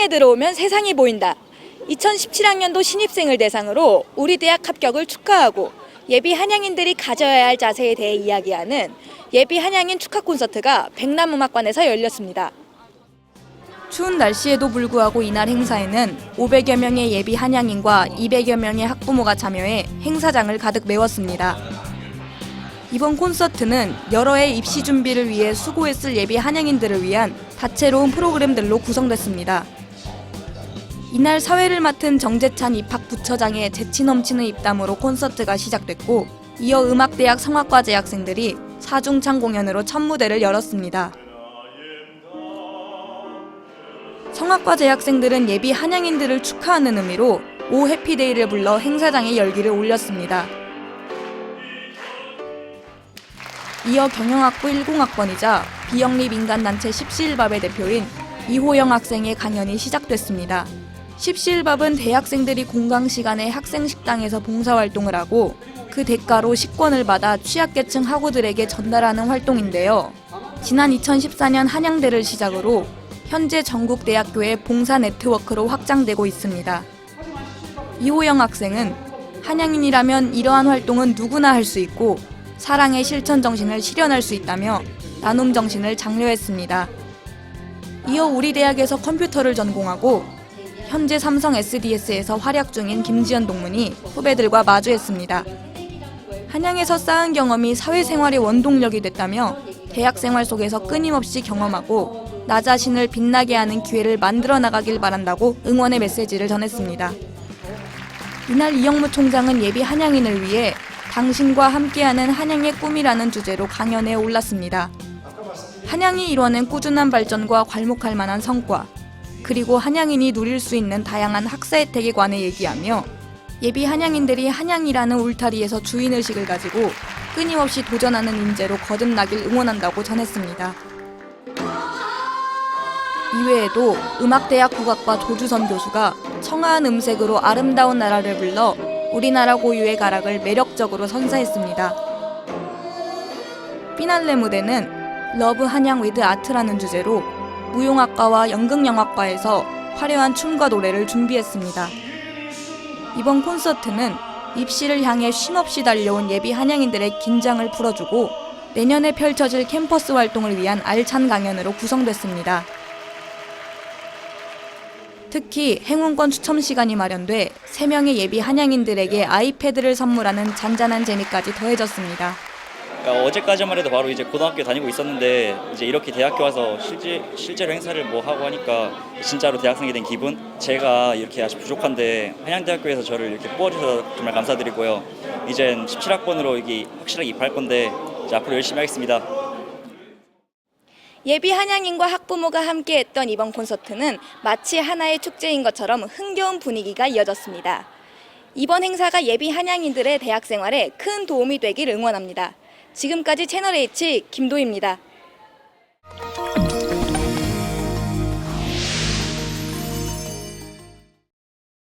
한양에 들어오면 세상이 보인다. 2017학년도 신입생을 대상으로 우리 대학 합격을 축하하고 예비 한양인들이 가져야 할 자세에 대해 이야기하는 예비 한양인 축하 콘서트가 백남음악관에서 열렸습니다. 추운 날씨에도 불구하고 이날 행사에는 500여 명의 예비 한양인과 200여 명의 학부모가 참여해 행사장을 가득 메웠습니다. 이번 콘서트는 여러 해 입시 준비를 위해 수고했을 예비 한양인들을 위한 다채로운 프로그램들로 구성됐습니다. 이날 사회를 맡은 정재찬 입학 부처장의 재치 넘치는 입담으로 콘서트가 시작됐고 이어 음악대학 성악과 재학생들이 사중창 공연으로 첫 무대를 열었습니다. 성악과 재학생들은 예비 한양인들을 축하하는 의미로 오 해피데이를 불러 행사장에 열기를 올렸습니다. 이어 경영학부 10학번이자 비영리 민간단체 십시일밥의 대표인 이호영 학생의 강연이 시작됐습니다. 십시일밥은 대학생들이 공강 시간에 학생 식당에서 봉사활동을 하고 그 대가로 식권을 받아 취약계층 학우들에게 전달하는 활동인데요. 지난 2014년 한양대를 시작으로 현재 전국 대학교의 봉사 네트워크로 확장되고 있습니다. 이호영 학생은 한양인이라면 이러한 활동은 누구나 할 수 있고 사랑의 실천 정신을 실현할 수 있다며 나눔 정신을 장려했습니다. 이어 우리 대학에서 컴퓨터를 전공하고 현재 삼성 SDS에서 활약 중인 김지연 동문이 후배들과 마주했습니다. 한양에서 쌓은 경험이 사회생활의 원동력이 됐다며 대학 생활 속에서 끊임없이 경험하고 나 자신을 빛나게 하는 기회를 만들어 나가길 바란다고 응원의 메시지를 전했습니다. 이날 이영무 총장은 예비 한양인을 위해 당신과 함께하는 한양의 꿈이라는 주제로 강연에 올랐습니다. 한양이 이뤄낸 꾸준한 발전과 괄목할 만한 성과, 그리고 한양인이 누릴 수 있는 다양한 학사 혜택에 관해 얘기하며 예비 한양인들이 한양이라는 울타리에서 주인의식을 가지고 끊임없이 도전하는 인재로 거듭나길 응원한다고 전했습니다. 이외에도 음악대학 국악과 조주선 교수가 청아한 음색으로 아름다운 나라를 불러 우리나라 고유의 가락을 매력적으로 선사했습니다. 피날레 무대는 러브 한양 위드 아트라는 주제로 무용학과와 연극영화과에서 화려한 춤과 노래를 준비했습니다. 이번 콘서트는 입시를 향해 쉼없이 달려온 예비 한양인들의 긴장을 풀어주고 내년에 펼쳐질 캠퍼스 활동을 위한 알찬 강연으로 구성됐습니다. 특히 행운권 추첨 시간이 마련돼 3명의 예비 한양인들에게 아이패드를 선물하는 잔잔한 재미까지 더해졌습니다. 그러니까 어제까지만 해도 바로 이제 고등학교 다니고 있었는데 이제 이렇게 대학교 와서 실제 실제로 행사를 뭐 하고 하니까 진짜로 대학생이 된 기분. 제가 이렇게 아직 부족한데 한양대학교에서 저를 이렇게 뽑아주셔서 정말 감사드리고요. 이젠 17학번으로 여기 확실하게 입할 건데 이제 앞으로 열심히 하겠습니다. 예비 한양인과 학부모가 함께했던 이번 콘서트는 마치 하나의 축제인 것처럼 흥겨운 분위기가 이어졌습니다. 이번 행사가 예비 한양인들의 대학 생활에 큰 도움이 되길 응원합니다. 지금까지 채널 H 김도희입니다.